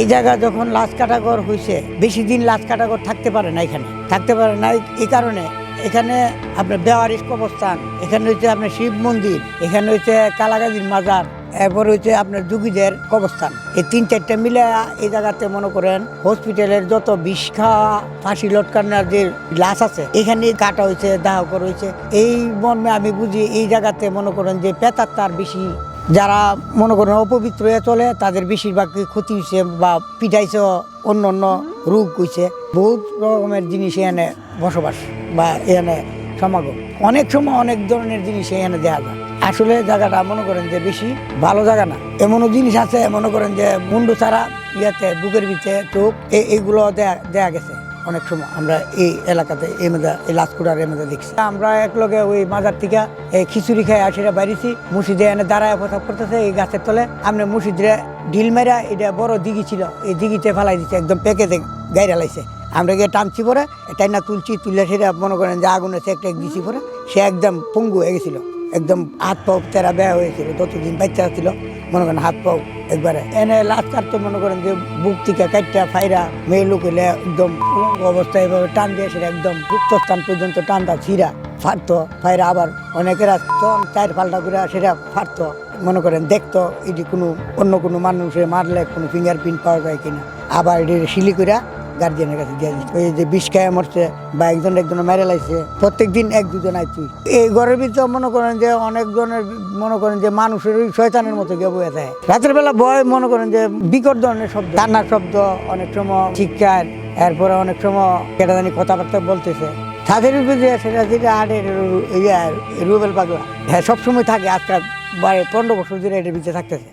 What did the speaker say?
এই জায়গা যখন লাশ কাটাগর হয়েছে বেশি দিন লাশ কাটাগর থাকতে পারে না এখানে। থাকতে পারে না এই- কারণে এখানে আপনার বেওয়ারিশ কবরস্থান এখানে হচ্ছে আপনার শিব মন্দির, এখানে হচ্ছে কালাগাজির মাজার, এরপর হচ্ছে আপনার যুগীদের কবরস্থান। এই তিন চারটে মিলে এই জায়গাতে মনে করেন হসপিটালের যত বিষ খাওয়া, ফাঁসি লটকানোর যে লাশ আছে, এখানে কাটা হয়েছে দাহ করা হয়েছে এই মর্মে আমি বুঝি এই জায়গাতে মনে করেন যে পেতার তার বেশি যারা মনে করেন অপবিত্র হয়ে চলে, তাদের বেশিরভাগ ক্ষতি হয়েছে বা পিঠাইছে অন্য অন্য রোগ হয়েছে বহুত রকমের জিনিস এখানে বসবাস বা এখানে সমাগম। অনেক সময় অনেক ধরনের জিনিস এখানে দেওয়া যায়। আসলে জায়গাটা মনে করেন যে বেশি ভালো জায়গা না। এমনও জিনিস আছে, মনে করেন যে মুন্ডু ছাড়া ইয়াতে, বুকের ভিতরে চোখ এইগুলো দেয়া দেয়া গেছে। অনেক সময় আমরা এই এলাকাতে, এই মেদা, এই লাসকুড়ার এই মেদা দেখছি। আমরা এক লগে ওই মাজার থেকে এই খিচুড়ি খাই আসিরা বাইরেছি মুর্শিদে এনে দাঁড়ায় প্রথাপ করতেছে এই গাছের তলে। আমরা মুর্শিদরে ঢিল মেরা এটা বড় দিঘি ছিল, এই দিঘিতে ফেলাই দিচ্ছে একদম পেকে গাইরা লাইছে। আমরা গিয়ে টানছি পরে টাইনা তুলছি তুলে সেটা মনে করেন যে আগুনে সেক টেক দিছি পরে, সে একদম পঙ্গু হয়ে গেছিল, একদম হাত পাও তেরা বেয়া হয়েছিল ততদিন বাচ্চা ছিল মনে করেন হাত পাও একবারে। এনে লাস্টার তো মনে করেন যে বুক থেকে কাটটা ফাইরা মেয়ে লোক এলে একদম উলঙ্গ অবস্থায় এভাবে টান দিয়ে সেটা একদম গুপ্তস্থান পর্যন্ত টানটা ছিঁড়া, ফাটতো, ফাইরা আবার অনেকেরা চন চায়ের পাল্টা করে সেটা ফাটতো। মনে করেন দেখতো এটি কোনো অন্য কোনো মানুষে মারলে কোনো ফিঙ্গার প্রিন্ট পাওয়া যায় কিনা। আবার এটি শিলি করে গার্জিয়ানের কাছে দিয়ে দিচ্ছে ওই যে বিষ খায় মরছে বা একজন একজন মেরে লাইছে প্রত্যেক দিন এক দুজন আইছি এই ঘরের ভিতরে মনে করেন যে অনেক জনের মনে করেন যে মানুষের ওই শয়তানের মতো গিয়ে বয়ে থাকে রাতের বেলা ভয়, মনে করেন যে বিকট ধরনের শব্দ। কান্নার শব্দ, অনেক সময় চিৎকার এরপরে অনেক সময় কেটা জানি কথাবার্তা বলতেছে। ছাদের উপরে যে সেটা যেটা ইয়া, রুবেল পাগলা। হ্যাঁ সবসময় থাকে, আজকাল পনেরো বছর ধরে এটার ভিতরে থাকতেছে।